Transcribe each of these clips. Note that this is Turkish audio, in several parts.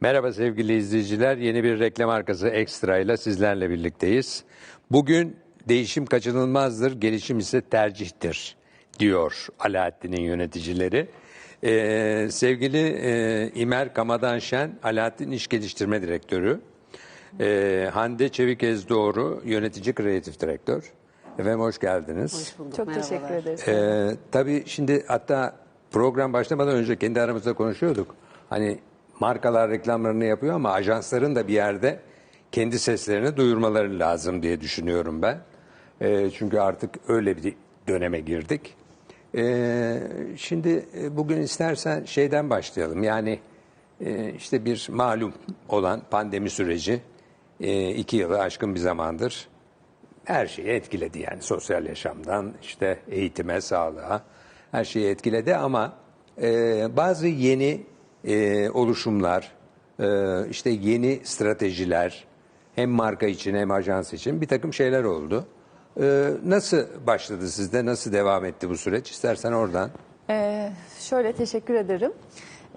Merhaba sevgili izleyiciler. Yeni bir reklam arkası Ekstra ile sizlerle birlikteyiz. Bugün değişim kaçınılmazdır, gelişim ise tercihtir diyor Alaaddin'in yöneticileri. Ee, sevgili e, İmer Kamadan Şen, Alaaddin İş Geliştirme Direktörü. Ee, Hande Çevikez Doğru, Yönetici Kreatif Direktör. Efendim hoş geldiniz. Hoş bulduk. Çok merhabalar. teşekkür ederiz. Ee, tabii şimdi hatta program başlamadan önce kendi aramızda konuşuyorduk. Hani markalar reklamlarını yapıyor ama ajansların da bir yerde kendi seslerini duyurmaları lazım diye düşünüyorum ben. Ee, çünkü artık öyle bir döneme girdik. Ee, şimdi e, bugün istersen şeyden başlayalım. Yani e, işte bir malum olan pandemi süreci e, iki yılı aşkın bir zamandır her şeyi etkiledi yani sosyal yaşamdan işte eğitime, sağlığa her şeyi etkiledi ama e, bazı yeni e, oluşumlar, e, işte yeni stratejiler hem marka için hem ajans için bir takım şeyler oldu. E, nasıl başladı sizde, nasıl devam etti bu süreç? İstersen oradan. Ee, şöyle teşekkür ederim.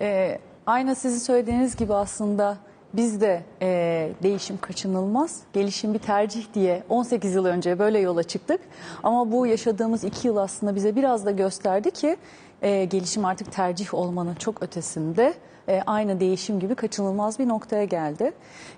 Ee, aynı sizin söylediğiniz gibi aslında biz de e, değişim kaçınılmaz, gelişim bir tercih diye 18 yıl önce böyle yola çıktık. Ama bu yaşadığımız iki yıl aslında bize biraz da gösterdi ki e, gelişim artık tercih olmanın çok ötesinde. E, aynı değişim gibi kaçınılmaz bir noktaya geldi.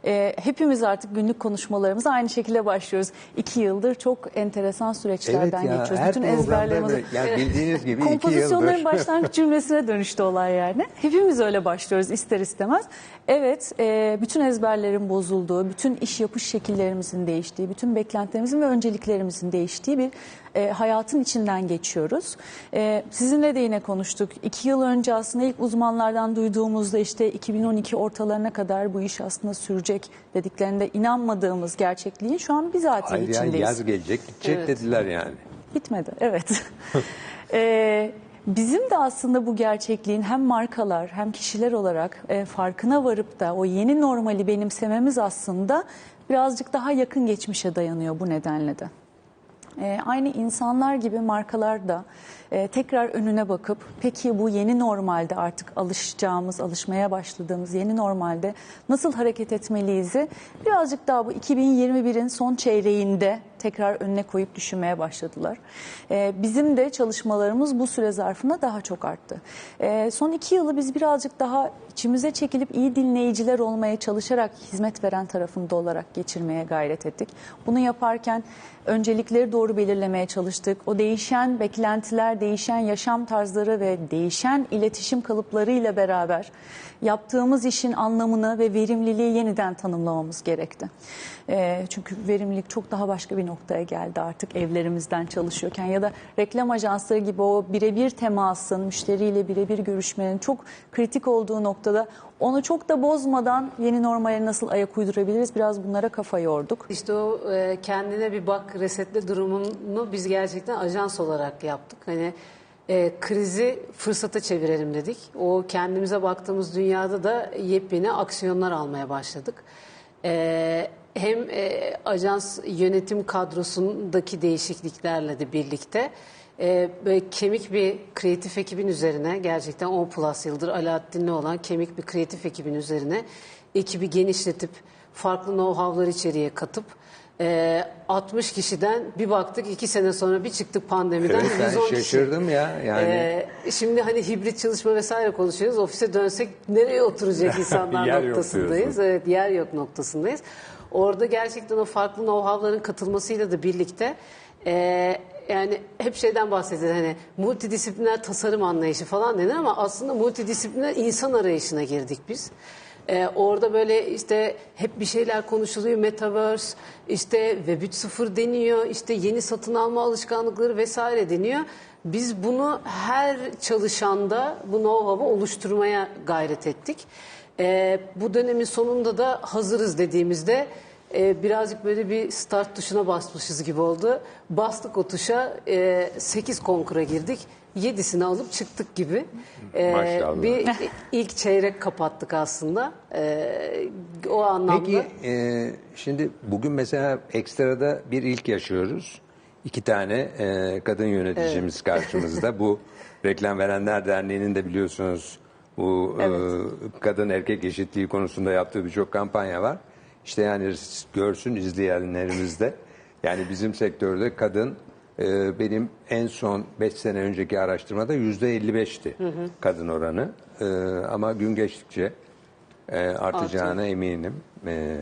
E, hepimiz artık günlük konuşmalarımıza aynı şekilde başlıyoruz. İki yıldır çok enteresan süreçlerden geçiyoruz. her Bütün programda ezberlerimizi... böyle- yani bildiğiniz gibi iki Kompozisyonların yıldır. başlangıç cümlesine dönüştü olay yani. Hepimiz öyle başlıyoruz ister istemez. Evet, e, bütün ezberlerin bozulduğu, bütün iş yapış şekillerimizin değiştiği, bütün beklentilerimizin ve önceliklerimizin değiştiği bir e, hayatın içinden geçiyoruz. E, sizinle de yine konuştuk. İki yıl önce aslında ilk uzmanlardan duyduğumuzda işte 2012 ortalarına kadar bu iş aslında sürecek dediklerinde inanmadığımız gerçekliğin şu an bizatihi Hayır yani içindeyiz. yaz gelecek, gidecek Evet. dediler yani. Bitmedi, evet. Ee, bizim de aslında bu gerçekliğin hem markalar hem kişiler olarak e, farkına varıp da o yeni normali benimsememiz aslında birazcık daha yakın geçmişe dayanıyor bu nedenle de. Ee, aynı insanlar gibi markalar da e, tekrar önüne bakıp peki bu yeni normalde artık alışacağımız, alışmaya başladığımız yeni normalde nasıl hareket etmeliyiz'i birazcık daha bu 2021'in son çeyreğinde tekrar önüne koyup düşünmeye başladılar. Ee, bizim de çalışmalarımız bu süre zarfında daha çok arttı. Ee, son iki yılı biz birazcık daha içimize çekilip iyi dinleyiciler olmaya çalışarak hizmet veren tarafında olarak geçirmeye gayret ettik. Bunu yaparken öncelikleri doğru belirlemeye çalıştık. O değişen beklentiler, değişen yaşam tarzları ve değişen iletişim kalıplarıyla beraber yaptığımız işin anlamını ve verimliliği yeniden tanımlamamız gerekti. Ee, çünkü verimlilik çok daha başka bir noktaya geldi artık evlerimizden çalışıyorken ya da reklam ajansları gibi o birebir temasın, müşteriyle birebir görüşmenin çok kritik olduğu noktada onu çok da bozmadan yeni normale nasıl ayak uydurabiliriz biraz bunlara kafa yorduk. İşte o e, kendine bir bak resetle durumunu biz gerçekten ajans olarak yaptık. Hani e, krizi fırsata çevirelim dedik. O kendimize baktığımız dünyada da yepyeni aksiyonlar almaya başladık. E, hem e, ajans yönetim kadrosundaki değişikliklerle de birlikte e, böyle kemik bir kreatif ekibin üzerine gerçekten 10 plus yıldır Alaaddin'le olan kemik bir kreatif ekibin üzerine ekibi genişletip farklı know-how'lar içeriye katıp e, 60 kişiden bir baktık 2 sene sonra bir çıktık pandemiden Evet, ben 110 kişi. şaşırdım ya yani. Ee, şimdi hani hibrit çalışma vesaire konuşuyoruz. Ofise dönsek nereye oturacak insanlar Yer yok noktasındayız. diyorsun. Evet yer yok noktasındayız. Orada gerçekten o farklı know-how'ların katılmasıyla da birlikte e, yani hep şeyden bahsedilir hani multidisipliner tasarım anlayışı falan denir ama aslında multidisipliner insan arayışına girdik biz. Ee, orada böyle işte hep bir şeyler konuşuluyor. Metaverse, işte Web 3.0 deniyor, işte yeni satın alma alışkanlıkları vesaire deniyor. Biz bunu her çalışanda bu know-how'u oluşturmaya gayret ettik. Ee, bu dönemin sonunda da hazırız dediğimizde e, birazcık böyle bir start tuşuna basmışız gibi oldu. Bastık o tuşa, e, 8 konkura girdik. 7'sini alıp çıktık gibi. Ee, Maşallah. bir ilk çeyrek kapattık aslında. Ee, o anlamda. Peki e, şimdi bugün mesela ekstrada bir ilk yaşıyoruz. İki tane e, kadın yöneticimiz karşımızda. Bu Reklam Verenler Derneği'nin de biliyorsunuz Bu e, Evet. kadın erkek eşitliği konusunda yaptığı birçok kampanya var. İşte yani görsün izleyenlerimiz de. Yani bizim sektörde kadın e, benim en son 5 sene önceki araştırmada yüzde 55'ti kadın oranı. E, ama gün geçtikçe e, artacağına eminim. E,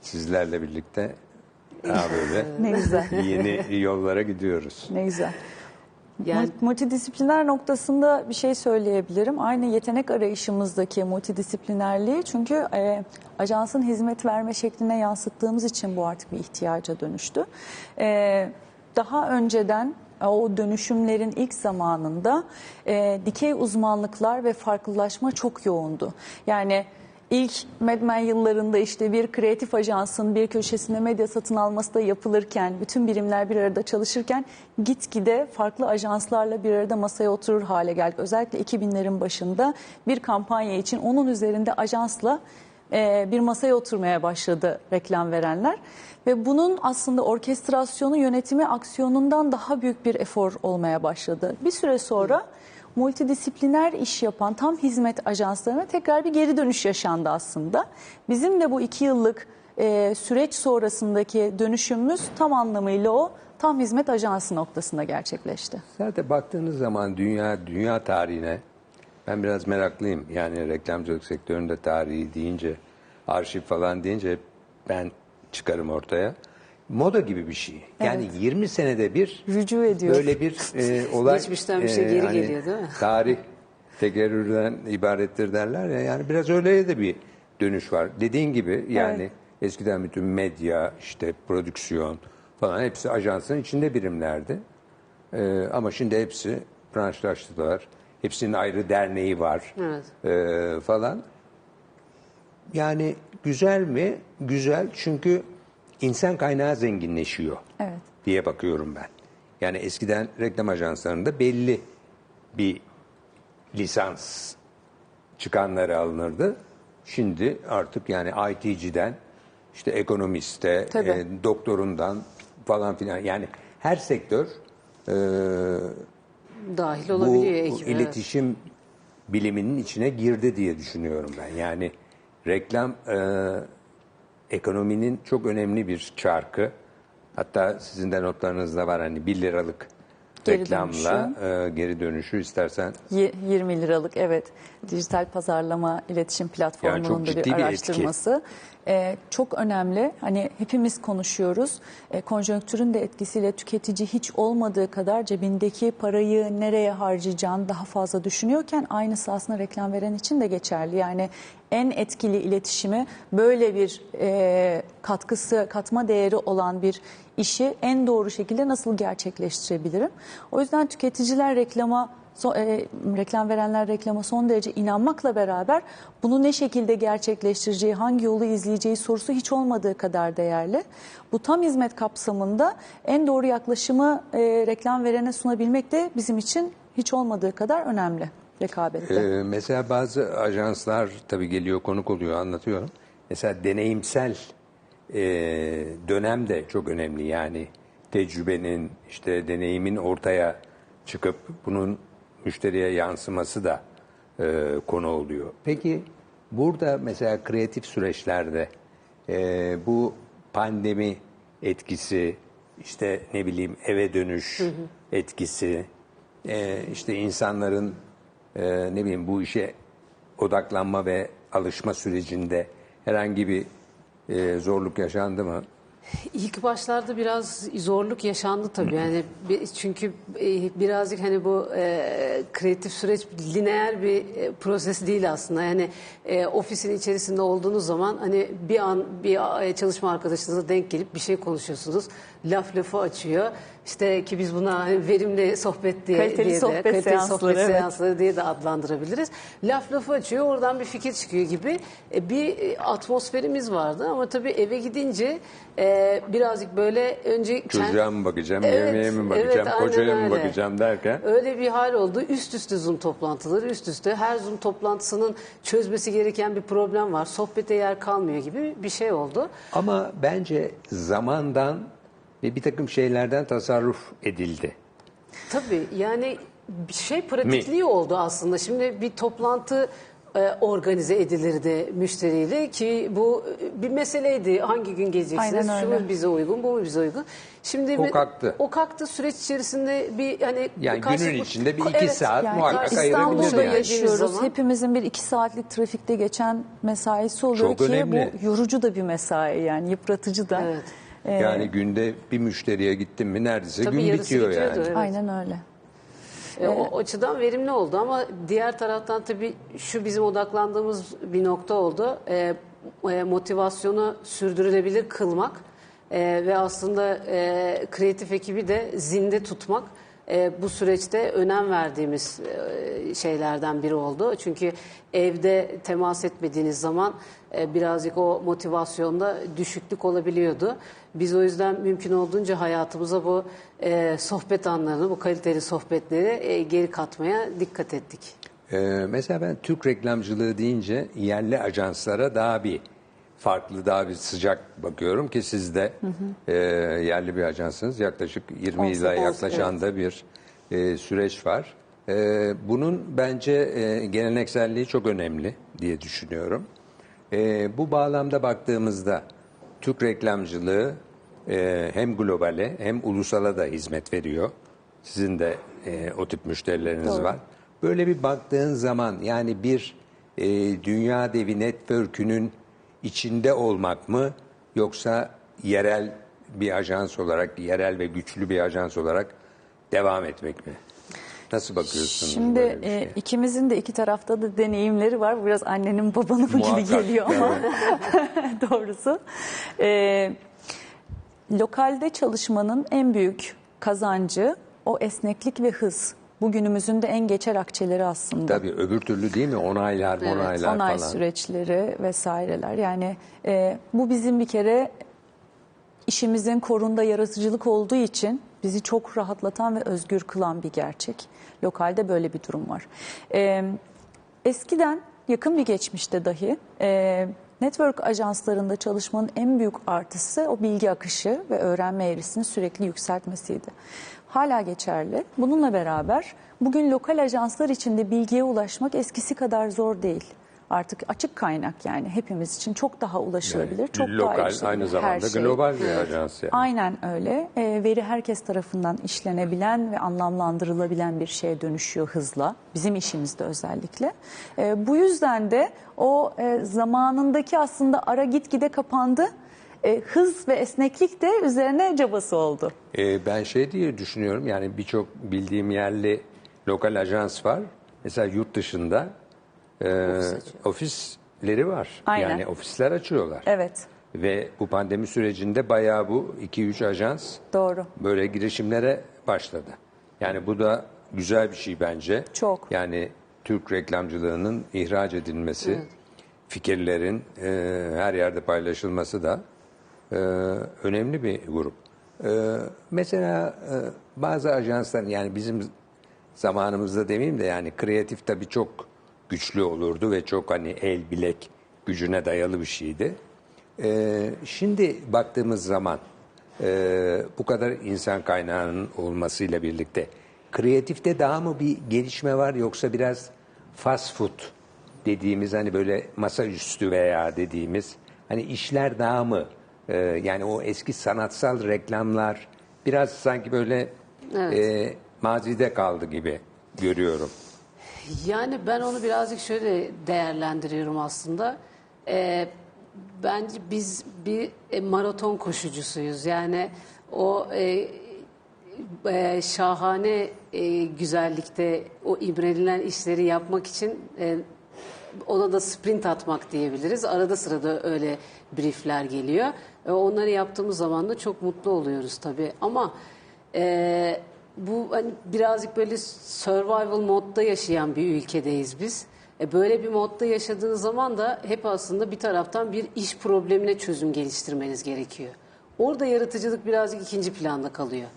sizlerle birlikte daha böyle Ne güzel. yeni yollara gidiyoruz. Ne güzel. Yani- Mul- Multidisipliner noktasında bir şey söyleyebilirim. Aynı yetenek arayışımızdaki multidisiplinerliği çünkü e, ajansın hizmet verme şekline yansıttığımız için bu artık bir ihtiyaca dönüştü. E, daha önceden e, o dönüşümlerin ilk zamanında e, dikey uzmanlıklar ve farklılaşma çok yoğundu. Yani İlk Mad Men yıllarında işte bir kreatif ajansın bir köşesinde medya satın alması da yapılırken, bütün birimler bir arada çalışırken gitgide farklı ajanslarla bir arada masaya oturur hale geldik. Özellikle 2000'lerin başında bir kampanya için onun üzerinde ajansla e, bir masaya oturmaya başladı reklam verenler. Ve bunun aslında orkestrasyonu, yönetimi, aksiyonundan daha büyük bir efor olmaya başladı. Bir süre sonra multidisipliner iş yapan tam hizmet ajanslarına tekrar bir geri dönüş yaşandı aslında. Bizim de bu iki yıllık e, süreç sonrasındaki dönüşümümüz tam anlamıyla o tam hizmet ajansı noktasında gerçekleşti. Zaten baktığınız zaman dünya dünya tarihine ben biraz meraklıyım. Yani reklamcılık sektöründe tarihi deyince, arşiv falan deyince ben çıkarım ortaya. Moda gibi bir şey. Yani 20 senede bir Rücu ediyor. böyle bir e, olay. Geçmişten bir şey geri geliyor, değil mi? Tarih tekerrürden ibarettir derler ya. Yani biraz öyle de bir dönüş var. Dediğin gibi yani eskiden bütün medya, işte prodüksiyon falan hepsi ajansın içinde birimlerdi. Ee, ama şimdi hepsi branşlaştılar. Hepsinin ayrı derneği var Evet. ee, falan. Yani güzel mi? Güzel çünkü insan kaynağı zenginleşiyor Evet. diye bakıyorum ben. Yani eskiden reklam ajanslarında belli bir lisans çıkanları alınırdı. Şimdi artık yani IT'ciden işte ekonomiste, Tabii. e, doktorundan falan filan yani her sektör e, Dahil bu olabiliyor ekibe. evet. iletişim biliminin içine girdi diye düşünüyorum ben. Yani reklam e, ekonominin çok önemli bir çarkı. Hatta sizin de notlarınızda var hani 1 liralık Geri reklamla e, geri dönüşü istersen Ye- 20 liralık evet dijital pazarlama iletişim platformunun çok da bir bir araştırması. Ee, çok önemli. Hani hepimiz konuşuyoruz. Ee, konjonktürün de etkisiyle tüketici hiç olmadığı kadar cebindeki parayı nereye harcayacağını daha fazla düşünüyorken aynısı aslında reklam veren için de geçerli. Yani en etkili iletişimi böyle bir e, katkısı, katma değeri olan bir işi en doğru şekilde nasıl gerçekleştirebilirim? O yüzden tüketiciler reklama so- e, reklam verenler reklama son derece inanmakla beraber bunu ne şekilde gerçekleştireceği, hangi yolu izleyeceği sorusu hiç olmadığı kadar değerli. Bu tam hizmet kapsamında en doğru yaklaşımı e, reklam verene sunabilmek de bizim için hiç olmadığı kadar önemli rekabette. Ee, mesela bazı ajanslar tabii geliyor konuk oluyor anlatıyorum. Mesela deneyimsel e, dönem de çok önemli. Yani tecrübenin işte deneyimin ortaya çıkıp bunun müşteriye yansıması da e, konu oluyor. Peki burada mesela kreatif süreçlerde e, bu pandemi etkisi işte ne bileyim eve dönüş etkisi e, işte insanların e, ne bileyim bu işe odaklanma ve alışma sürecinde herhangi bir e, zorluk yaşandı mı? İlk başlarda biraz zorluk yaşandı tabii. Yani çünkü e, birazcık hani bu e, kreatif süreç lineer bir e, proses değil aslında. Yani e, ofisin içerisinde olduğunuz zaman hani bir an bir e, çalışma arkadaşınızla denk gelip bir şey konuşuyorsunuz. Laf lafı açıyor işte ki biz buna hani verimli sohbet diye, Kaliteli diye de, sohbet kaliteli seansları, sohbet evet. seansları diye de adlandırabiliriz. Laf lafı açıyor, oradan bir fikir çıkıyor gibi e, bir e, atmosferimiz vardı ama tabii eve gidince e, birazcık böyle önce kend- Çocuğa mı bakacağım, Evet, yemeğe mi evet, bakacağım, aynen kocaya mı bakacağım derken Öyle bir hal oldu. Üst üste Zoom toplantıları, üst üste. Her Zoom toplantısının çözmesi gereken bir problem var. Sohbete yer kalmıyor gibi bir şey oldu. ama bence zamandan ve bir takım şeylerden tasarruf edildi. Tabii yani bir şey pratikliği oldu aslında. Şimdi bir toplantı e, organize edilirdi müşteriyle ki bu e, bir meseleydi. Hangi gün geleceksiniz? Aynen Şu mu bize uygun, bu mu bize uygun? Şimdi O me- kalktı. O kalktı süreç içerisinde bir hani Yani günün içinde bir iki Evet, saat Yani muhakkak İstanbul'da yani. yaşıyoruz. zaman- Hepimizin bir iki saatlik trafikte geçen mesaisi oluyor Çok ki önemli. bu yorucu da bir mesai yani yıpratıcı da. Evet. Ee, Yani günde bir müşteriye gittin mi neredeyse Tabii gün yarısı bitiyor yani. evet. Aynen öyle. E, o açıdan verimli oldu ama diğer taraftan tabii şu bizim odaklandığımız bir nokta oldu. E, e, motivasyonu sürdürülebilir kılmak e, ve aslında e, kreatif ekibi de zinde tutmak e, bu süreçte önem verdiğimiz e, şeylerden biri oldu. Çünkü evde temas etmediğiniz zaman e, birazcık o motivasyonda düşüklük olabiliyordu. Biz o yüzden mümkün olduğunca hayatımıza bu sohbet anlarını, bu kaliteli sohbetleri geri katmaya dikkat ettik. Ee, mesela ben Türk reklamcılığı deyince yerli ajanslara daha bir farklı, daha bir sıcak bakıyorum ki siz de e, yerli bir ajansınız. Yaklaşık 20 yıla yaklaşan da bir e, süreç var. E, bunun bence e, gelenekselliği çok önemli diye düşünüyorum. E, bu bağlamda baktığımızda Türk reklamcılığı e, hem globale hem ulusala da hizmet veriyor. Sizin de e, o tip müşterileriniz Doğru. var. Böyle bir baktığın zaman yani bir e, dünya devi network'ünün içinde olmak mı yoksa yerel bir ajans olarak, yerel ve güçlü bir ajans olarak devam etmek mi? Nasıl bakıyorsunuz Şimdi böyle bir e, şeye? ikimizin de iki tarafta da deneyimleri var. Biraz annenin babanın gibi Muhakkak, geliyor ama doğrusu. E, lokalde çalışmanın en büyük kazancı o esneklik ve hız. Bugünümüzün de en geçer akçeleri aslında. Tabii öbür türlü değil mi? Onaylar, Evet, onaylar onay falan. süreçleri vesaireler. Yani e, bu bizim bir kere işimizin korunda yaratıcılık olduğu için bizi çok rahatlatan ve özgür kılan bir gerçek. Lokalde böyle bir durum var. E, eskiden yakın bir geçmişte dahi e, network ajanslarında çalışmanın en büyük artısı o bilgi akışı ve öğrenme eğrisini sürekli yükseltmesiydi. Hala geçerli. Bununla beraber bugün lokal ajanslar içinde bilgiye ulaşmak eskisi kadar zor değil. Artık açık kaynak yani hepimiz için çok daha ulaşılabilir, çok daha Lokal erişilebilir aynı her zamanda şey. global bir ajans yani. Aynen öyle. E, veri herkes tarafından işlenebilen ve anlamlandırılabilen bir şeye dönüşüyor hızla. Bizim işimizde özellikle. E, bu yüzden de o e, zamanındaki aslında ara gitgide kapandı. E, hız ve esneklik de üzerine cabası oldu. Ee, ben şey diye düşünüyorum yani birçok bildiğim yerli lokal ajans var. Mesela yurt dışında e, ofisleri var. Aynen. Yani ofisler açıyorlar. Evet, Ve bu pandemi sürecinde bayağı bu 2-3 ajans doğru. böyle girişimlere başladı. Yani bu da güzel bir şey bence. Çok. Yani Türk reklamcılığının ihraç edilmesi, fikirlerin e, her yerde paylaşılması da e, önemli bir grup. E, mesela e, bazı ajanslar yani bizim zamanımızda demeyeyim de yani kreatif tabii çok güçlü olurdu ve çok hani el bilek gücüne dayalı bir şeydi. E, şimdi baktığımız zaman e, bu kadar insan kaynağının olmasıyla birlikte kreatifte daha mı bir gelişme var yoksa biraz fast food dediğimiz hani böyle masaüstü veya dediğimiz hani işler daha mı e, yani o eski sanatsal reklamlar biraz sanki böyle e, mazide kaldı gibi görüyorum. Yani ben onu birazcık şöyle değerlendiriyorum aslında. Ee, bence biz bir e, maraton koşucusuyuz. Yani o e, e, şahane e, güzellikte o imrenilen işleri yapmak için e, ona da sprint atmak diyebiliriz. Arada sırada öyle briefler geliyor. E, onları yaptığımız zaman da çok mutlu oluyoruz tabii. Ama e, bu hani birazcık böyle survival modda yaşayan bir ülkedeyiz biz. E, böyle bir modda yaşadığınız zaman da hep aslında bir taraftan bir iş problemine çözüm geliştirmeniz gerekiyor. Orada yaratıcılık birazcık ikinci planda kalıyor.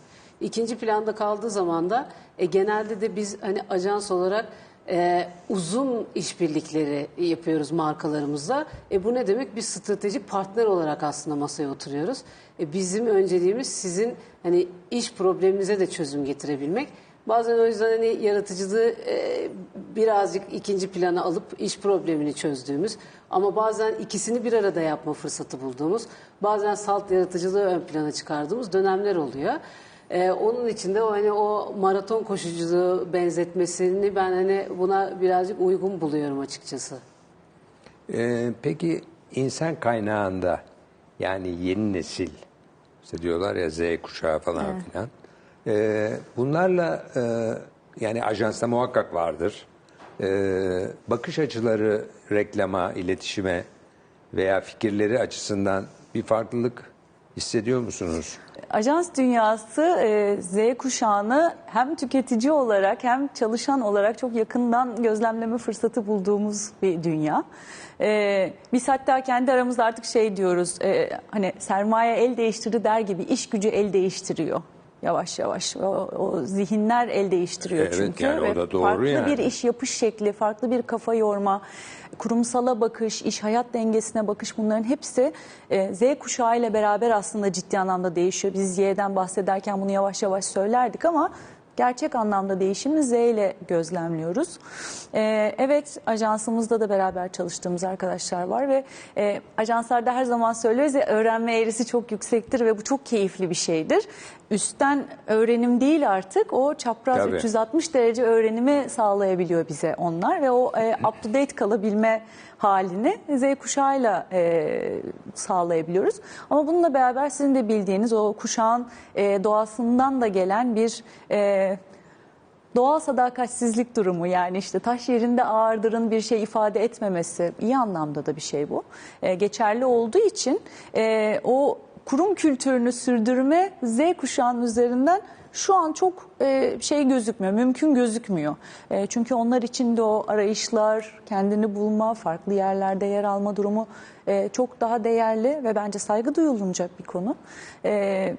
İkinci planda kaldığı zaman da e, genelde de biz hani ajans olarak e, uzun işbirlikleri yapıyoruz markalarımızla. E, bu ne demek? Bir stratejik partner olarak aslında masaya oturuyoruz. E, bizim önceliğimiz sizin hani iş probleminize de çözüm getirebilmek. Bazen o yüzden hani yaratıcılığı e, birazcık ikinci plana alıp iş problemini çözdüğümüz ama bazen ikisini bir arada yapma fırsatı bulduğumuz, bazen salt yaratıcılığı ön plana çıkardığımız dönemler oluyor. E, onun için de o hani o maraton koşuculuğu benzetmesini ben hani buna birazcık uygun buluyorum açıkçası. Ee, peki insan kaynağında yani yeni nesil işte diyorlar ya Z kuşağı falan filan. Ee, bunlarla e, yani ajansta muhakkak vardır. Ee, bakış açıları reklama, iletişime veya fikirleri açısından bir farklılık hissediyor musunuz? Ajans dünyası e, Z kuşağını hem tüketici olarak hem çalışan olarak çok yakından gözlemleme fırsatı bulduğumuz bir dünya. E, biz hatta kendi aramızda artık şey diyoruz, e, hani sermaye el değiştirdi der gibi iş gücü el değiştiriyor. Yavaş yavaş o, o zihinler el değiştiriyor Evet, çünkü yani o da doğru farklı yani. bir iş yapış şekli, farklı bir kafa yorma, kurumsala bakış, iş hayat dengesine bakış bunların hepsi e, Z kuşağı ile beraber aslında ciddi anlamda değişiyor. Biz Y'den bahsederken bunu yavaş yavaş söylerdik ama gerçek anlamda değişimi Z ile gözlemliyoruz. E, evet ajansımızda da beraber çalıştığımız arkadaşlar var ve e, ajanslarda her zaman söylüyoruz ya öğrenme eğrisi çok yüksektir ve bu çok keyifli bir şeydir. Üstten öğrenim değil artık o çapraz Tabii. 360 derece öğrenimi sağlayabiliyor bize onlar ve o e, up to date kalabilme halini Z kuşağıyla e, sağlayabiliyoruz. Ama bununla beraber sizin de bildiğiniz o kuşağın e, doğasından da gelen bir e, doğal sadakatsizlik durumu yani işte taş yerinde ağırdırın bir şey ifade etmemesi iyi anlamda da bir şey bu. E, geçerli olduğu için e, o kurum kültürünü sürdürme Z kuşağının üzerinden şu an çok e, şey gözükmüyor, mümkün gözükmüyor. E, çünkü onlar için de o arayışlar, kendini bulma, farklı yerlerde yer alma durumu e, çok daha değerli ve bence saygı duyulunacak bir konu. E,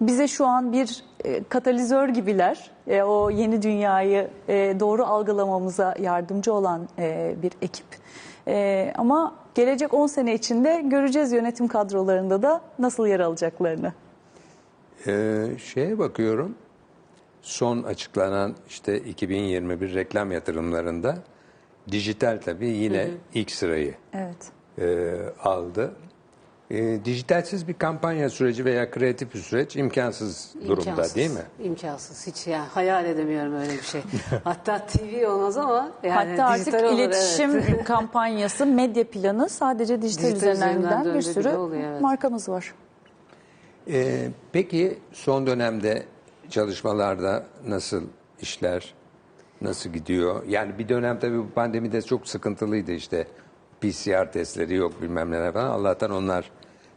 bize şu an bir e, katalizör gibiler. E, o yeni dünyayı e, doğru algılamamıza yardımcı olan e, bir ekip. E, ama gelecek 10 sene içinde göreceğiz yönetim kadrolarında da nasıl yer alacaklarını. Ee, şeye bakıyorum. Son açıklanan işte 2021 reklam yatırımlarında dijital tabii yine ilk sırayı Evet. e, aldı. E, dijitalsiz bir kampanya süreci veya kreatif bir süreç imkansız durumda İmkansız. değil mi? İmkansız. Hiç yani hayal edemiyorum öyle bir şey. Hatta TV olmaz ama yani Hatta artık olur, iletişim evet. kampanyası, medya planı sadece dijital, Dijital üzerinden üzerinden giden bir sürü oluyor, evet. markamız var. E, peki son dönemde çalışmalarda nasıl işler, nasıl gidiyor? Yani bir dönem tabii bu pandemide çok sıkıntılıydı işte. PCR testleri yok bilmem neler falan. Allah'tan onlar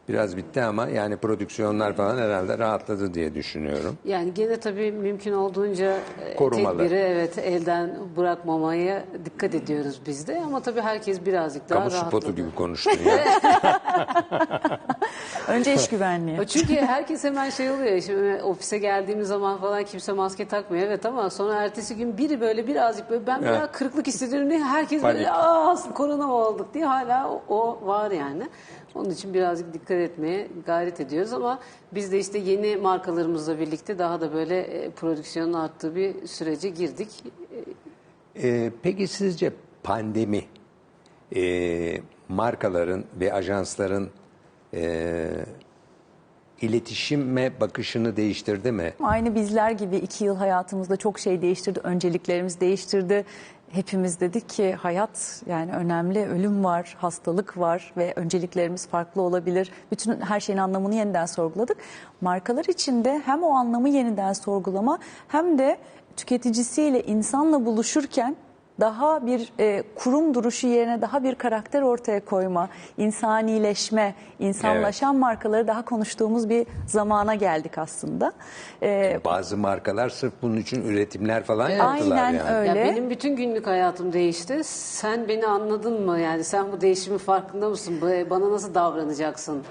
biraz bitti ama yani prodüksiyonlar falan herhalde rahatladı diye düşünüyorum. Yani gene tabii mümkün olduğunca e, Korumalı. tedbiri evet elden bırakmamaya dikkat ediyoruz biz de. Ama tabii herkes birazcık daha Kamu rahatladı. spotu gibi konuştun ya. Önce iş güvenliği. Çünkü herkes hemen şey oluyor. Şimdi ofise geldiğimiz zaman falan kimse maske takmıyor. Evet ama sonra ertesi gün biri böyle birazcık böyle ben biraz Evet. kırıklık hissediyorum diye herkes Panik. böyle aa korona mı olduk diye hala o, o var yani. Onun için birazcık dikkat etmeye gayret ediyoruz ama biz de işte yeni markalarımızla birlikte daha da böyle e, prodüksiyonun arttığı bir sürece girdik. Ee, peki sizce pandemi e, markaların ve ajansların e, iletişime bakışını değiştirdi mi? Aynı bizler gibi iki yıl hayatımızda çok şey değiştirdi. Önceliklerimiz değiştirdi. Hepimiz dedik ki hayat yani önemli, ölüm var, hastalık var ve önceliklerimiz farklı olabilir. Bütün her şeyin anlamını yeniden sorguladık. Markalar için de hem o anlamı yeniden sorgulama hem de tüketicisiyle insanla buluşurken daha bir e, kurum duruşu yerine daha bir karakter ortaya koyma, insanileşme, insanlaşan markaları daha konuştuğumuz bir zamana geldik aslında. E, Bazı markalar sırf bunun için üretimler falan yaptılar Aynen yani. öyle. Ya benim bütün günlük hayatım değişti. Sen beni anladın mı? Yani sen bu değişimin farkında mısın? Bana nasıl davranacaksın?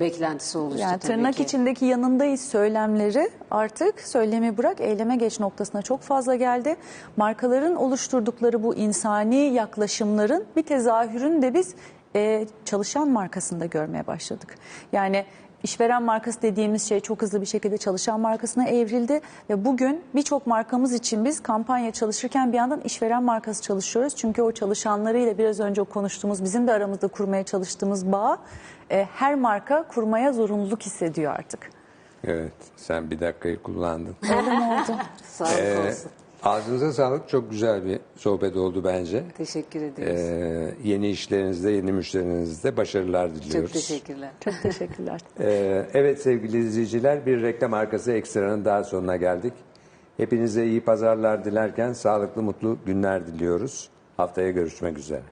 Beklentisi oluştu Yani tabii tırnak ki. içindeki yanındayız söylemleri artık söylemi bırak eyleme geç noktasına çok fazla geldi. Markaların oluşturdukları bu insani yaklaşımların bir tezahürünü de biz e, çalışan markasında görmeye başladık. Yani işveren markası dediğimiz şey çok hızlı bir şekilde çalışan markasına evrildi ve bugün birçok markamız için biz kampanya çalışırken bir yandan işveren markası çalışıyoruz. Çünkü o çalışanlarıyla biraz önce o konuştuğumuz bizim de aramızda kurmaya çalıştığımız bağ e, her marka kurmaya zorunluluk hissediyor artık. Evet, sen bir dakikayı kullandın. Öyle mi oldu? Sağlık Ee, olsun. Ağzınıza sağlık. Çok güzel bir sohbet oldu bence. Teşekkür ederiz. Ee, yeni işlerinizde, yeni müşterinizde başarılar diliyoruz. Çok teşekkürler. Çok teşekkürler. Ee, evet sevgili izleyiciler, bir reklam arkası ekstranın daha sonuna geldik. Hepinize iyi pazarlar dilerken sağlıklı, mutlu günler diliyoruz. Haftaya görüşmek üzere.